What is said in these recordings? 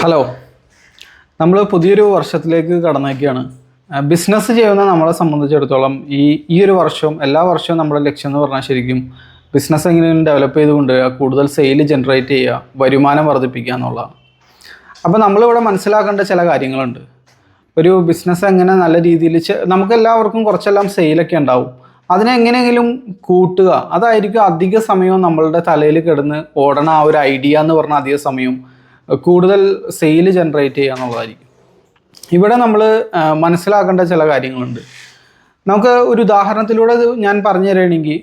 Hello നമ്മൾ പുതിയൊരു വർഷത്തിലേക്ക് കടന്നേക്കുകയാണ് ബിസിനസ് ചെയ്യുന്ന നമ്മളെ സംബന്ധിച്ചിടത്തോളം ഈ ഈ ഒരു വർഷവും എല്ലാ വർഷവും നമ്മുടെ ലക്ഷ്യം എന്ന് പറഞ്ഞാൽ ശരിക്കും ബിസിനസ് എങ്ങനെയും ഡെവലപ്പ് ചെയ്ത് കൊണ്ടുവരിക കൂടുതൽ സെയിൽ ജനറേറ്റ് ചെയ്യുക വരുമാനം വർദ്ധിപ്പിക്കുക എന്നുള്ളതാണ്. അപ്പോൾ നമ്മളിവിടെ മനസ്സിലാക്കേണ്ട ചില കാര്യങ്ങളുണ്ട്. ഒരു ബിസിനസ് എങ്ങനെ നല്ല രീതിയിൽ നമുക്ക് എല്ലാവർക്കും കുറച്ചെല്ലാം സെയിലൊക്കെ ഉണ്ടാവും. അതിനെ എങ്ങനെയെങ്കിലും കൂട്ടുക. അതായിരിക്കും അധിക സമയവും നമ്മളുടെ തലയിൽ കിടന്ന് ഓടണ ആ ഒരു ഐഡിയ എന്ന് പറഞ്ഞ അധിക സമയവും കൂടുതൽ സെയിൽ ജനറേറ്റ് ചെയ്യുക എന്നുള്ളതായിരിക്കും ഇവിടെ നമ്മൾ മനസ്സിലാക്കേണ്ട ചില കാര്യങ്ങളുണ്ട്. നമുക്ക് ഒരു ഉദാഹരണത്തിലൂടെ ഞാൻ പറഞ്ഞു തരികയാണെങ്കിൽ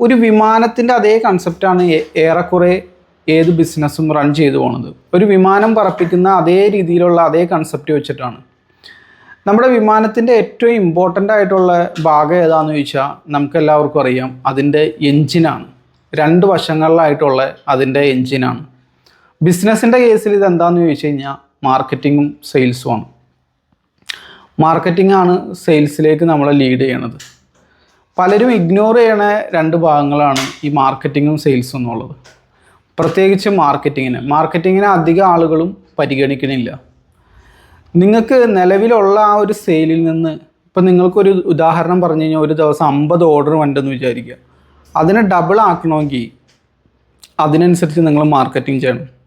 ഒരു വിമാനത്തിന്റെ അതേ കൺസെപ്റ്റാണ് ഏറെക്കുറെ ഏത് ബിസിനസ്സും റൺ ചെയ്തു പോണത്. ഒരു വിമാനം പറപ്പിക്കുന്ന അതേ രീതിയിലുള്ള അതേ കൺസെപ്റ്റ് വെച്ചിട്ടാണ്. നമ്മുടെ വിമാനത്തിന്റെ ഏറ്റവും ഇമ്പോർട്ടന്റ് ആയിട്ടുള്ള ഭാഗം ഏതാണെന്ന് ചോദിച്ചാൽ നമുക്ക് എല്ലാവർക്കും അറിയാം അതിന്റെ എൻജിനാണ് രണ്ട് വശങ്ങളിലായിട്ടുള്ള അതിന്റെ എൻജിനാണ് ബിസിനസ്സിന്റെ കേസിൽ ഇത് എന്താണെന്ന് ചോദിച്ചു കഴിഞ്ഞാൽ മാർക്കറ്റിങ്ങും സെയിൽസുമാണ് മാർക്കറ്റിംഗ് ആണ് സെയിൽസിലേക്ക് നമ്മളെ ലീഡ് ചെയ്യണത്. പലരും ഇഗ്നോർ ചെയ്യണ രണ്ട് ഭാഗങ്ങളാണ് ഈ മാർക്കറ്റിങ്ങും സെയിൽസും എന്നുള്ളത്. പ്രത്യേകിച്ച് മാർക്കറ്റിങ്ങിന്. മാർക്കറ്റിങ്ങിനെ അധികം ആളുകളും പരിഗണിക്കണില്ല. നിങ്ങൾക്ക് നിലവിലുള്ള ആ ഒരു സെയിലിൽ നിന്ന് ഇപ്പം നിങ്ങൾക്കൊരു ഉദാഹരണം പറഞ്ഞു കഴിഞ്ഞാൽ ഒരു ദിവസം അമ്പത് ഓർഡർ വേണ്ടെന്ന് വിചാരിക്കുക. അതിനെ ഡബിൾ ആക്കണമെങ്കിൽ അതിനനുസരിച്ച് നിങ്ങൾ മാർക്കറ്റിംഗ് ചെയ്യണം.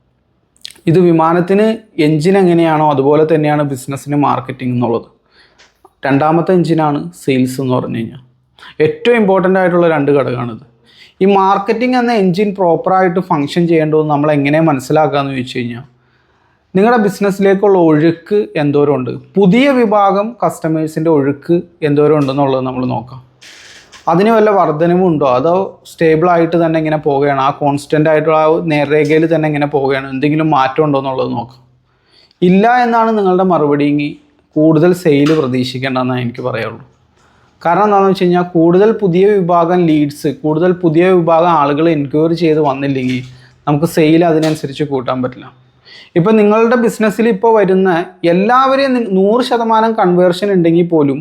ഇത് വിമാനത്തിന് എൻജിൻ എങ്ങനെയാണോ അതുപോലെ തന്നെയാണ് ബിസിനസ്സിന് മാർക്കറ്റിംഗ് എന്നുള്ളത്. രണ്ടാമത്തെ എൻജിനാണ് സെയിൽസ് എന്ന് പറഞ്ഞു കഴിഞ്ഞാൽ. ഏറ്റവും ഇമ്പോർട്ടന്റ് ആയിട്ടുള്ള രണ്ട് ഘടകമാണിത്. ഈ മാർക്കറ്റിംഗ് എന്ന എൻജിൻ പ്രോപ്പറായിട്ട് ഫങ്ഷൻ ചെയ്യേണ്ടതെന്ന് നമ്മൾ എങ്ങനെ മനസ്സിലാക്കാമെന്ന് ചോദിച്ചു കഴിഞ്ഞാൽ നിങ്ങളുടെ ബിസിനസ്സിലേക്കുള്ള ഒഴുക്ക് എന്തോരം ഉണ്ട്? പുതിയ വിഭാഗം കസ്റ്റമേഴ്സിന്റെ ഒഴുക്ക് എന്തോരം ഉണ്ടെന്നുള്ളത് നമ്മൾ നോക്കാം. അതിന് വല്ല വർധനവും ഉണ്ടോ? അതോ സ്റ്റേബിൾ ആയിട്ട് തന്നെ ഇങ്ങനെ പോവുകയാണ്? ആ കോൺസ്റ്റന്റ് ആയിട്ടുള്ള ആ നേർരേഖയിൽ തന്നെ ഇങ്ങനെ പോവുകയാണ്? എന്തെങ്കിലും മാറ്റം ഉണ്ടോ എന്നുള്ളത് നോക്കാം. ഇല്ല എന്നാണ് നിങ്ങളുടെ മറുപടി എങ്കിൽ കൂടുതൽ സെയിൽ പ്രതീക്ഷിക്കേണ്ടെന്നാണ് എനിക്ക് പറയുള്ളൂ കാരണം എന്താണെന്ന് വെച്ച് കഴിഞ്ഞാൽ കൂടുതൽ പുതിയ വിഭാഗം ലീഡ്സ് കൂടുതൽ പുതിയ വിഭാഗം ആളുകൾ എൻക്വയറി ചെയ്ത് വന്നില്ലെങ്കിൽ നമുക്ക് സെയിൽ അതിനനുസരിച്ച് കൂട്ടാൻ പറ്റില്ല. ഇപ്പം നിങ്ങളുടെ ബിസിനസ്സിൽ ഇപ്പോൾ വരുന്ന എല്ലാവരെയും നൂറ് ശതമാനം കൺവേർഷൻ ഉണ്ടെങ്കിൽ പോലും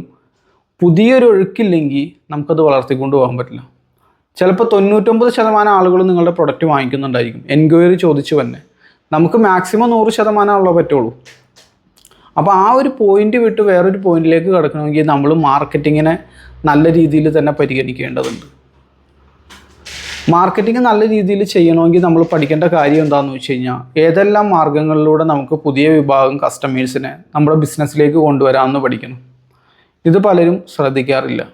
പുതിയൊരു ഒഴുക്കില്ലെങ്കിൽ നമുക്കത് വളർത്തിക്കൊണ്ട് പോകാൻ പറ്റില്ല. ചിലപ്പോൾ തൊണ്ണൂറ്റൊമ്പത് ശതമാനം ആളുകളും നിങ്ങളുടെ പ്രൊഡക്റ്റ് വാങ്ങിക്കുന്നുണ്ടായിരിക്കും. എൻക്വയറി ചോദിച്ചു തന്നെ നമുക്ക് മാക്സിമം നൂറ് ശതമാനമുള്ള പറ്റുള്ളൂ. അപ്പോൾ ആ ഒരു പോയിന്റ് വിട്ട് വേറൊരു പോയിന്റിലേക്ക് കിടക്കണമെങ്കിൽ നമ്മൾ മാർക്കറ്റിങ്ങിനെ നല്ല രീതിയിൽ തന്നെ പരിഗണിക്കേണ്ടതുണ്ട്. മാർക്കറ്റിംഗ് നല്ല രീതിയിൽ ചെയ്യണമെങ്കിൽ നമ്മൾ പഠിക്കേണ്ട കാര്യം എന്താണെന്ന് വെച്ച് കഴിഞ്ഞാൽ ഏതെല്ലാം മാർഗങ്ങളിലൂടെ നമുക്ക് പുതിയ വിഭാഗം കസ്റ്റമേഴ്സിനെ നമ്മുടെ ബിസിനസ്സിലേക്ക് കൊണ്ടുവരാമെന്ന് പഠിക്കണം. ഇത് പലരും ശ്രദ്ധിക്കാറില്ല.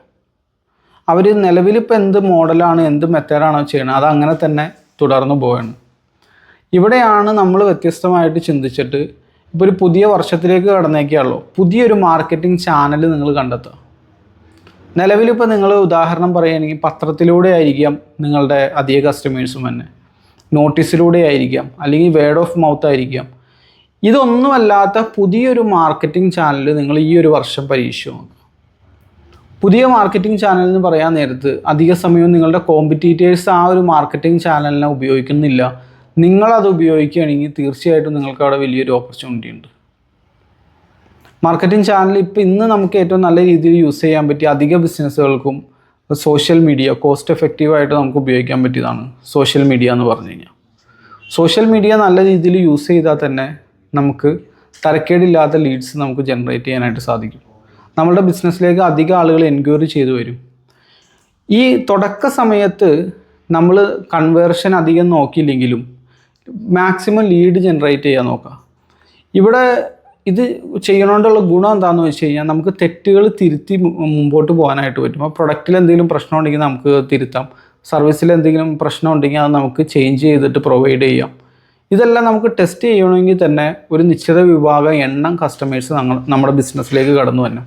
അവർ നിലവിലിപ്പോൾ എന്ത് മോഡലാണ് എന്ത് മെത്തേഡാണോ ചെയ്യണത് അത് അങ്ങനെ തന്നെ തുടർന്നു പോവാണ്. ഇവിടെയാണ് നമ്മൾ വ്യത്യസ്തമായിട്ട് ചിന്തിച്ചിട്ട് ഇപ്പോൾ ഒരു പുതിയ വർഷത്തിലേക്ക് കടന്നേക്കാളോ. പുതിയൊരു മാർക്കറ്റിംഗ് ചാനൽ നിങ്ങൾ കണ്ടെത്തുക. നിലവിലിപ്പോൾ നിങ്ങൾ ഉദാഹരണം പറയുകയാണെങ്കിൽ പത്രത്തിലൂടെ ആയിരിക്കാം നിങ്ങളുടെ അധിക കസ്റ്റമേഴ്സും തന്നെ നോട്ടീസിലൂടെ ആയിരിക്കാം. അല്ലെങ്കിൽ വേർഡ് ഓഫ് മൗത്ത് ആയിരിക്കാം. ഇതൊന്നുമല്ലാത്ത പുതിയൊരു മാർക്കറ്റിംഗ് ചാനൽ നിങ്ങൾ ഈ ഒരു വർഷം പരീക്ഷിച്ചു പുതിയ മാർക്കറ്റിംഗ് ചാനൽ എന്ന് പറയാൻ നേരത്ത് അധിക സമയവും നിങ്ങളുടെ കോമ്പറ്റീറ്റേഴ്സ് ആ ഒരു മാർക്കറ്റിംഗ് ചാനലിനെ ഉപയോഗിക്കുന്നില്ല. നിങ്ങളത് ഉപയോഗിക്കുകയാണെങ്കിൽ തീർച്ചയായിട്ടും നിങ്ങൾക്ക് അവിടെ വലിയൊരു ഓപ്പർച്യൂണിറ്റി ഉണ്ട്. മാർക്കറ്റിംഗ് ചാനൽ ഇപ്പോൾ ഇന്ന് നമുക്ക് ഏറ്റവും നല്ല രീതിയിൽ യൂസ് ചെയ്യാൻ പറ്റിയ അധിക ബിസിനസ്സുകൾക്കും സോഷ്യൽ മീഡിയ കോസ്റ്റ് എഫക്റ്റീവായിട്ട് നമുക്ക് ഉപയോഗിക്കാൻ പറ്റിയതാണ് സോഷ്യൽ മീഡിയ എന്ന് പറഞ്ഞു കഴിഞ്ഞാൽ. സോഷ്യൽ മീഡിയ നല്ല രീതിയിൽ യൂസ് ചെയ്താൽ തന്നെ നമുക്ക് തരക്കേടില്ലാത്ത ലീഡ്സ് നമുക്ക് ജനറേറ്റ് ചെയ്യാനായിട്ട് സാധിക്കും. നമ്മളുടെ ബിസിനസ്സിലേക്ക് അധികം ആളുകൾ എൻക്വയറി ചെയ്തു വരും. ഈ തുടക്ക സമയത്ത് നമ്മൾ കൺവേർഷൻ അധികം നോക്കിയില്ലെങ്കിലും മാക്സിമം ലീഡ് ജനറേറ്റ് ചെയ്യാൻ നോക്കുക ഇവിടെ ഇത് ചെയ്യണോണ്ടുള്ള ഗുണം എന്താണെന്ന് വെച്ച് കഴിഞ്ഞാൽ നമുക്ക് തെറ്റുകൾ തിരുത്തി മുമ്പോട്ട് പോകാനായിട്ട് പറ്റും. ആ പ്രൊഡക്റ്റിൽ എന്തെങ്കിലും പ്രശ്നം ഉണ്ടെങ്കിൽ നമുക്ക് തിരുത്താം. സർവീസിൽ എന്തെങ്കിലും പ്രശ്നം ഉണ്ടെങ്കിൽ അത് നമുക്ക് ചേഞ്ച് ചെയ്തിട്ട് പ്രൊവൈഡ് ചെയ്യാം. ഇതെല്ലാം നമുക്ക് ടെസ്റ്റ് ചെയ്യണമെങ്കിൽ തന്നെ ഒരു നിശ്ചിത വിഭാഗം എണ്ണം കസ്റ്റമേഴ്സ് നമ്മുടെ ബിസിനസ്സിലേക്ക് കടന്നു തന്നെ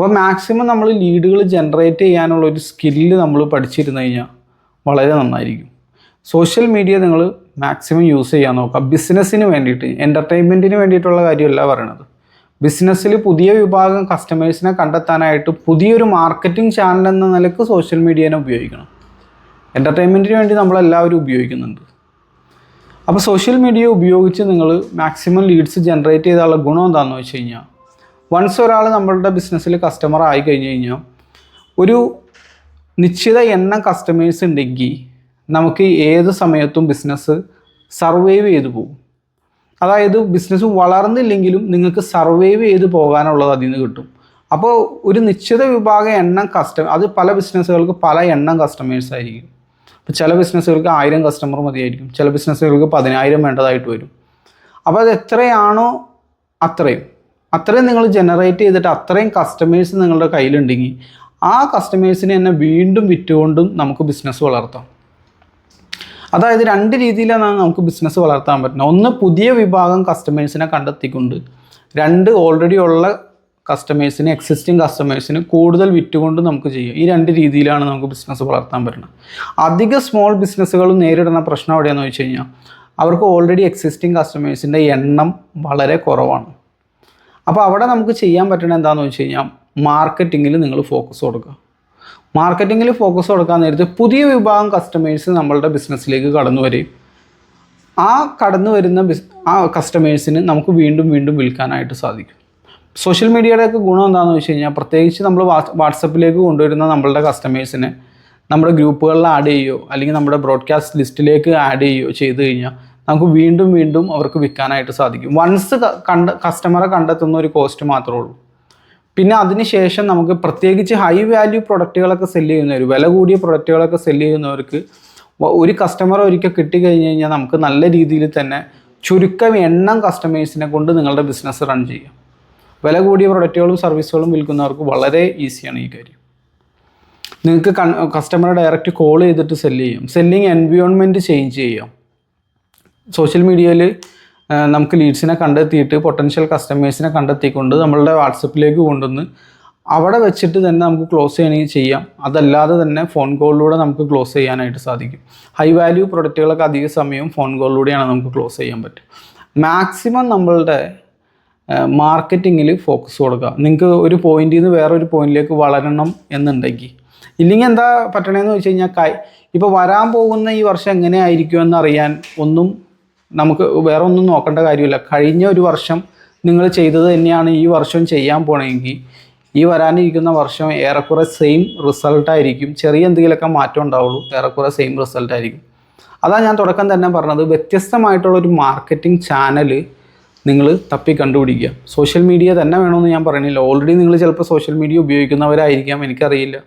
അപ്പോൾ മാക്സിമം നമ്മൾ ലീഡുകൾ ജനറേറ്റ് ചെയ്യാനുള്ള ഒരു സ്കില്ല് നമ്മൾ പഠിച്ചിരുന്നു കഴിഞ്ഞാൽ വളരെ നന്നായിരിക്കും. സോഷ്യൽ മീഡിയ നിങ്ങൾ മാക്സിമം യൂസ് ചെയ്യാൻ നോക്കുക. ബിസിനസ്സിന് വേണ്ടിയിട്ട് എന്റർടൈൻമെന്റിന് വേണ്ടിയിട്ടുള്ള കാര്യമല്ല പറയണത്. ബിസിനസ്സിൽ പുതിയ വിഭാഗം കസ്റ്റമേഴ്സിനെ കണ്ടെത്താനായിട്ട് പുതിയൊരു മാർക്കറ്റിംഗ് ചാനൽ എന്ന നിലയ്ക്ക് സോഷ്യൽ മീഡിയനെ ഉപയോഗിക്കണം. എന്റർടൈൻമെന്റിന് വേണ്ടി നമ്മളെല്ലാവരും ഉപയോഗിക്കുന്നുണ്ട്. അപ്പോൾ സോഷ്യൽ മീഡിയ ഉപയോഗിച്ച് നിങ്ങൾ മാക്സിമം ലീഡ്സ് ജനറേറ്റ് ചെയ്താലുള്ള ഗുണം എന്താണെന്ന് വെച്ച് കഴിഞ്ഞാൽ വൺസ് ഒരാൾ നമ്മളുടെ ബിസിനസ്സിൽ കസ്റ്റമർ ആയി കഴിഞ്ഞ് കഴിഞ്ഞാൽ ഒരു നിശ്ചിത എണ്ണം കസ്റ്റമേഴ്സ് ഉണ്ടെങ്കിൽ നമുക്ക് ഏത് സമയത്തും ബിസിനസ് സർവൈവ് ചെയ്തു പോകും. അതായത് ബിസിനസ് വളർന്നില്ലെങ്കിലും നിങ്ങൾക്ക് സർവൈവ് ചെയ്ത് പോകാനുള്ളത് അതിൽ നിന്ന് കിട്ടും. അപ്പോൾ ഒരു നിശ്ചിത വിഭാഗം എണ്ണം കസ്റ്റമർ അത് പല ബിസിനസ്സുകൾക്ക് പല എണ്ണം കസ്റ്റമേഴ്സ് ആയിരിക്കും. അപ്പോൾ ചില ബിസിനസ്സുകൾക്ക് ആയിരം കസ്റ്റമർ മതിയായിരിക്കും ചില ബിസിനസ്സുകൾക്ക് പതിനായിരം വേണ്ടതായിട്ട് വരും. അപ്പോൾ അത് എത്രയാണോ അത്രയും. അത്രയും നിങ്ങൾ ജനറേറ്റ് ചെയ്തിട്ട് അത്രയും കസ്റ്റമേഴ്സ് നിങ്ങളുടെ കയ്യിലുണ്ടെങ്കിൽ ആ കസ്റ്റമേഴ്സിനെ തന്നെ വീണ്ടും വിറ്റുകൊണ്ടും നമുക്ക് ബിസിനസ് വളർത്താം. അതായത് രണ്ട് രീതിയിലാണ് നമുക്ക് ബിസിനസ് വളർത്താൻ പറ്റുന്നത്. ഒന്ന് പുതിയ വിഭാഗം കസ്റ്റമേഴ്സിനെ കണ്ടെത്തിക്കൊണ്ട് രണ്ട് ഓൾറെഡി ഉള്ള കസ്റ്റമേഴ്സിന് എക്സിസ്റ്റിംഗ് കസ്റ്റമേഴ്സിന് കൂടുതൽ വിറ്റുകൊണ്ട് നമുക്ക് ചെയ്യാം. ഈ രണ്ട് രീതിയിലാണ് നമുക്ക് ബിസിനസ് വളർത്താൻ പറ്റുന്നത്. അധിക സ്മോൾ ബിസിനസ്സുകൾ നേരിടുന്ന പ്രശ്നം എവിടെയാണെന്ന് വെച്ച് കഴിഞ്ഞാൽ അവർക്ക് ഓൾറെഡി എക്സിസ്റ്റിംഗ് കസ്റ്റമേഴ്സിന്റെ എണ്ണം വളരെ കുറവാണ്. അപ്പോൾ അവിടെ നമുക്ക് ചെയ്യാൻ പറ്റുന്നത് എന്താണെന്ന് വെച്ച് കഴിഞ്ഞാൽ മാർക്കറ്റിങ്ങിൽ നിങ്ങൾ ഫോക്കസ് കൊടുക്കുക. മാർക്കറ്റിങ്ങിൽ ഫോക്കസ് കൊടുക്കാൻ നേരത്ത് പുതിയ വിഭാഗം കസ്റ്റമേഴ്സ് നമ്മളുടെ ബിസിനസ്സിലേക്ക് കടന്നു വരും ആ കടന്നു വരുന്ന ബിസ് ആ കസ്റ്റമേഴ്സിന് നമുക്ക് വീണ്ടും വീണ്ടും വിൽക്കാനായിട്ട് സാധിക്കും. സോഷ്യൽ മീഡിയയുടെ ഒക്കെ ഗുണം എന്താണെന്ന് വെച്ച് കഴിഞ്ഞാൽ പ്രത്യേകിച്ച് നമ്മൾ വാട്സപ്പിലേക്ക് കൊണ്ടുവരുന്ന നമ്മളുടെ കസ്റ്റമേഴ്സിനെ നമ്മുടെ ഗ്രൂപ്പുകളിൽ ആഡ് ചെയ്യുകയോ അല്ലെങ്കിൽ നമ്മുടെ ബ്രോഡ്കാസ്റ്റ് ലിസ്റ്റിലേക്ക് ആഡ് ചെയ്യുകയോ ചെയ്തു കഴിഞ്ഞാൽ നമുക്ക് വീണ്ടും വീണ്ടും അവർക്ക് വിൽക്കാനായിട്ട് സാധിക്കും. വൺസ് കണ്ട കസ്റ്റമറെ കണ്ടെത്തുന്ന ഒരു കോസ്റ്റ് മാത്രമേ ഉള്ളൂ. പിന്നെ അതിനുശേഷം നമുക്ക് പ്രത്യേകിച്ച് ഹൈ വാല്യൂ പ്രൊഡക്റ്റുകളൊക്കെ സെല്ല് ചെയ്യുന്നവർ വില കൂടിയ പ്രൊഡക്റ്റുകളൊക്കെ സെല്ല് ചെയ്യുന്നവർക്ക് ഒരു കസ്റ്റമർ ഒരിക്കൽ കിട്ടിക്കഴിഞ്ഞ് കഴിഞ്ഞാൽ നമുക്ക് നല്ല രീതിയിൽ തന്നെ ചുരുക്കം എണ്ണം കസ്റ്റമേഴ്സിനെ കൊണ്ട് നിങ്ങളുടെ ബിസിനസ് റൺ ചെയ്യാം. വില കൂടിയ പ്രൊഡക്റ്റുകളും സർവീസുകളും വിൽക്കുന്നവർക്ക് വളരെ ഈസിയാണ് ഈ കാര്യം. നിങ്ങൾക്ക് കസ്റ്റമറെ ഡയറക്റ്റ് കോൾ ചെയ്തിട്ട് സെല്ല് ചെയ്യാം. സെല്ലിങ് എൻവിയോൺമെന്റ് ചേഞ്ച് ചെയ്യാം. സോഷ്യൽ മീഡിയയിൽ നമുക്ക് ലീഡ്സിനെ കണ്ടെത്തിയിട്ട് പൊട്ടൻഷ്യൽ കസ്റ്റമേഴ്സിനെ കണ്ടെത്തിക്കൊണ്ട് നമ്മളുടെ വാട്സപ്പിലേക്ക് കൊണ്ടുവന്ന് അവിടെ വെച്ചിട്ട് തന്നെ നമുക്ക് ക്ലോസ് ചെയ്യണമെങ്കിൽ ചെയ്യാം. അതല്ലാതെ തന്നെ ഫോൺ കോളിലൂടെ നമുക്ക് ക്ലോസ് ചെയ്യാനായിട്ട് സാധിക്കും. ഹൈ വാല്യൂ പ്രൊഡക്റ്റുകളൊക്കെ അധിക സമയവും ഫോൺ കോളിലൂടെയാണ് നമുക്ക് ക്ലോസ് ചെയ്യാൻ പറ്റും മാക്സിമം നമ്മളുടെ മാർക്കറ്റിങ്ങിൽ ഫോക്കസ് കൊടുക്കുക. നിങ്ങൾക്ക് ഒരു പോയിന്റിൽ നിന്ന് വേറൊരു പോയിന്റിലേക്ക് വളരണം എന്നുണ്ടെങ്കിൽ. ഇല്ലെങ്കിൽ എന്താ പറ്റണേന്ന് വെച്ച് കഴിഞ്ഞാൽ കൈ ഇപ്പോൾ വരാൻ പോകുന്ന ഈ വർഷം എങ്ങനെയായിരിക്കും എന്നറിയാൻ ഒന്നും നമുക്ക് വേറെ ഒന്നും നോക്കേണ്ട കാര്യമില്ല. കഴിഞ്ഞ ഒരു വർഷം നിങ്ങൾ ചെയ്തത് തന്നെയാണ് ഈ വർഷം ചെയ്യാൻ പോണെങ്കിൽ ഈ വരാനിരിക്കുന്ന വർഷം ഏറെക്കുറെ സെയിം റിസൾട്ടായിരിക്കും ചെറിയ എന്തെങ്കിലുമൊക്കെ മാറ്റം ഉണ്ടാവുള്ളൂ. ഏറെക്കുറെ സെയിം റിസൾട്ടായിരിക്കും അതാണ് ഞാൻ തുടക്കം തന്നെ പറഞ്ഞത്. വ്യത്യസ്തമായിട്ടുള്ള ഒരു മാർക്കറ്റിംഗ് ചാനൽ നിങ്ങൾ തപ്പി കണ്ടുപിടിക്കുക. സോഷ്യൽ മീഡിയ തന്നെ വേണമെന്ന് ഞാൻ പറയുന്നില്ല ഓൾറെഡി നിങ്ങൾ ചിലപ്പോൾ സോഷ്യൽ മീഡിയ ഉപയോഗിക്കുന്നവരായിരിക്കാം. എനിക്കറിയില്ല.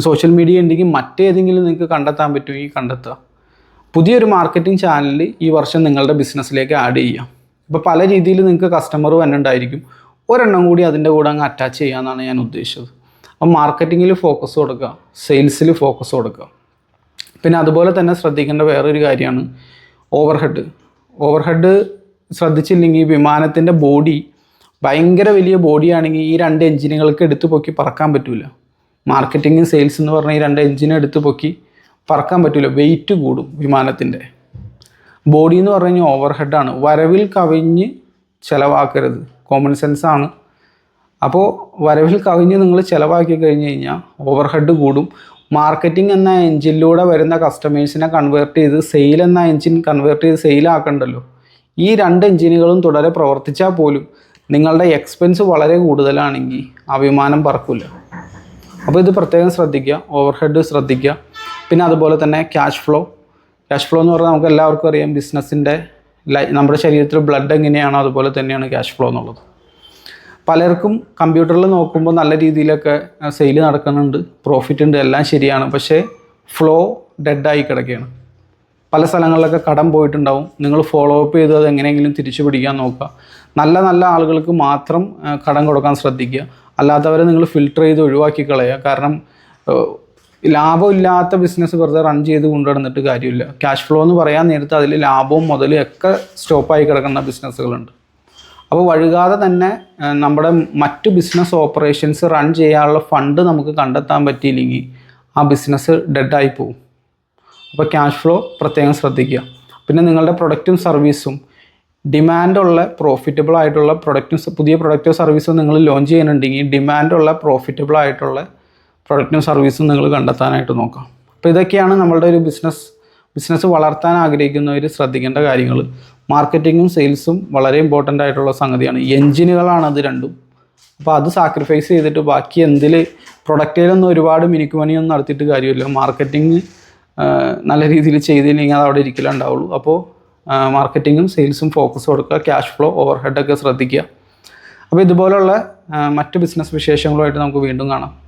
സോഷ്യൽ മീഡിയ ഉണ്ടെങ്കിൽ മറ്റേതെങ്കിലും നിങ്ങൾക്ക് കണ്ടെത്താൻ പറ്റുമെങ്കിൽ കണ്ടെത്തുക. പുതിയൊരു മാർക്കറ്റിംഗ് ചാനൽ ഈ വർഷം നിങ്ങളുടെ ബിസിനസ്സിലേക്ക് ആഡ് ചെയ്യാം. ഇപ്പോൾ പല രീതിയിൽ നിങ്ങൾക്ക് കസ്റ്റമർ വന്നിട്ടുണ്ടായിരിക്കും ഒരെണ്ണം കൂടി അതിന്റെ കൂടെ അങ്ങ് അറ്റാച്ച് ചെയ്യാമെന്നാണ് ഞാൻ ഉദ്ദേശിച്ചത്. അപ്പം മാർക്കറ്റിങ്ങിൽ ഫോക്കസ് കൊടുക്കുക സെയിൽസിൽ ഫോക്കസ് കൊടുക്കുക. പിന്നെ അതുപോലെ തന്നെ ശ്രദ്ധിക്കേണ്ട വേറൊരു കാര്യമാണ് ഓവർഹെഡ് ഓവർഹെഡ് ശ്രദ്ധിച്ചില്ലെങ്കിൽ വിമാനത്തിന്റെ ബോഡി ഭയങ്കര വലിയ ബോഡിയാണെങ്കിൽ ഈ രണ്ട് എഞ്ചിനുകൾക്ക് എടുത്തു പൊക്കി പറക്കാൻ പറ്റില്ല മാർക്കറ്റിംഗ് സെയിൽസ് എന്ന് പറഞ്ഞാൽ ഈ രണ്ട് എഞ്ചിനും എടുത്തു പൊക്കി പറക്കാൻ പറ്റില്ല വെയിറ്റ് കൂടും വിമാനത്തിന്റെ. ബോഡി എന്ന് പറഞ്ഞു കഴിഞ്ഞാൽ ഓവർ ഹെഡാണ് വരവിൽ കവിഞ്ഞ് ചിലവാക്കരുത്. കോമൺ സെൻസ് ആണ്. അപ്പോൾ വരവിൽ കവിഞ്ഞ് നിങ്ങൾ ചിലവാക്കി കഴിഞ്ഞ് കഴിഞ്ഞാൽ ഓവർ ഹെഡ് കൂടും. മാർക്കറ്റിംഗ് എന്ന എഞ്ചിനിലൂടെ വരുന്ന കസ്റ്റമേഴ്സിനെ കൺവേർട്ട് ചെയ്ത് സെയിൽ എന്ന എഞ്ചിൻ കൺവേർട്ട് ചെയ്ത് സെയിലാക്കണ്ടല്ലോ ഈ രണ്ട് എഞ്ചിനുകളും തുടരെ പ്രവർത്തിച്ചാൽ പോലും നിങ്ങളുടെ എക്സ്പെൻസ് വളരെ കൂടുതലാണെങ്കിൽ ആ വിമാനം പറക്കില്ല അപ്പോൾ ഇത് പ്രത്യേകം ശ്രദ്ധിക്കുക. ഓവർഹെഡ് ശ്രദ്ധിക്കുക. പിന്നെ അതുപോലെ തന്നെ ക്യാഷ് ഫ്ലോ ക്യാഷ് ഫ്ലോ എന്ന് പറഞ്ഞാൽ നമുക്ക് എല്ലാവർക്കും അറിയാം ബിസിനസ്സിന്റെ നമ്മുടെ ശരീരത്തിൽ ബ്ലഡ് എങ്ങനെയാണോ അതുപോലെ തന്നെയാണ് ക്യാഷ് ഫ്ലോ എന്നുള്ളത്. പലർക്കും കമ്പ്യൂട്ടറിൽ നോക്കുമ്പോൾ നല്ല രീതിയിലൊക്കെ സെയിൽ നടക്കുന്നുണ്ട്. പ്രോഫിറ്റ് ഉണ്ട് എല്ലാം ശരിയാണ്. പക്ഷേ ഫ്ലോ ഡെഡായി കിടക്കുകയാണ്. പല സ്ഥലങ്ങളിലൊക്കെ കടം പോയിട്ടുണ്ടാവും. നിങ്ങൾ ഫോളോ അപ്പ് ചെയ്ത് അത് എങ്ങനെയെങ്കിലും തിരിച്ചു പിടിക്കാൻ നോക്കുക. നല്ല നല്ല ആളുകൾക്ക് മാത്രം കടം കൊടുക്കാൻ ശ്രദ്ധിക്കുക. അല്ലാത്തവരെ നിങ്ങൾ ഫിൽട്ടർ ചെയ്ത് ഒഴിവാക്കി കളയുക. കാരണം ലാഭമില്ലാത്ത ബിസിനസ് വെറുതെ റൺ ചെയ്ത് കൊണ്ടുവന്നിട്ട് കാര്യമില്ല. ക്യാഷ് ഫ്ലോ എന്ന് പറയാൻ നേരത്തെ അതിൽ ലാഭവും മുതലും ഒക്കെ സ്റ്റോപ്പായി കിടക്കുന്ന ബിസിനസ്സുകളുണ്ട് അപ്പോൾ വഴുകാതെ തന്നെ നമ്മുടെ മറ്റ് ബിസിനസ് ഓപ്പറേഷൻസ് റൺ ചെയ്യാനുള്ള ഫണ്ട് നമുക്ക് കണ്ടെത്താൻ പറ്റിയില്ലെങ്കിൽ ആ ബിസിനസ് ഡെഡായി പോകും അപ്പോൾ ക്യാഷ് ഫ്ലോ പ്രത്യേകം ശ്രദ്ധിക്കുക. പിന്നെ നിങ്ങളുടെ പ്രൊഡക്റ്റും സർവീസും ഡിമാൻഡുള്ള പ്രോഫിറ്റബിൾ ആയിട്ടുള്ള പ്രൊഡക്റ്റും പുതിയ പ്രൊഡക്റ്റോ സർവീസോ നിങ്ങൾ ലോഞ്ച് ചെയ്യുന്നുണ്ടെങ്കിൽ ഡിമാൻഡുള്ള പ്രോഫിറ്റബിൾ ആയിട്ടുള്ള പ്രൊഡക്റ്റും സർവീസും നിങ്ങൾ കണ്ടെത്താനായിട്ട് നോക്കാം. അപ്പോൾ ഇതൊക്കെയാണ് നമ്മളുടെ ഒരു ബിസിനസ് ബിസിനസ് വളർത്താൻ ആഗ്രഹിക്കുന്നവർ ശ്രദ്ധിക്കേണ്ട കാര്യങ്ങൾ മാർക്കറ്റിങ്ങും സെയിൽസും വളരെ ഇമ്പോർട്ടന്റ് ആയിട്ടുള്ള സംഗതിയാണ്. എൻജിനുകളാണ് അത് രണ്ടും. അപ്പോൾ അത് സാക്രിഫൈസ് ചെയ്തിട്ട് ബാക്കി എന്തിൽ പ്രൊഡക്റ്റിലൊന്നും ഒരുപാട് മിനുക്കുമണിയൊന്നും നടത്തിയിട്ട് കാര്യമില്ല. മാർക്കറ്റിംഗ് നല്ല രീതിയിൽ ചെയ്തില്ലെങ്കിൽ അത് അവിടെ ഇരിക്കലേ ഉണ്ടാവുള്ളൂ. അപ്പോൾ മാർക്കറ്റിങ്ങും സെയിൽസും ഫോക്കസ് കൊടുക്കുക. ക്യാഷ് ഫ്ലോ ഓവർ ഹെഡൊക്കെ ശ്രദ്ധിക്കുക. അപ്പോൾ ഇതുപോലുള്ള മറ്റ് ബിസിനസ് വിശേഷങ്ങളുമായിട്ട് നമുക്ക് വീണ്ടും കാണാം.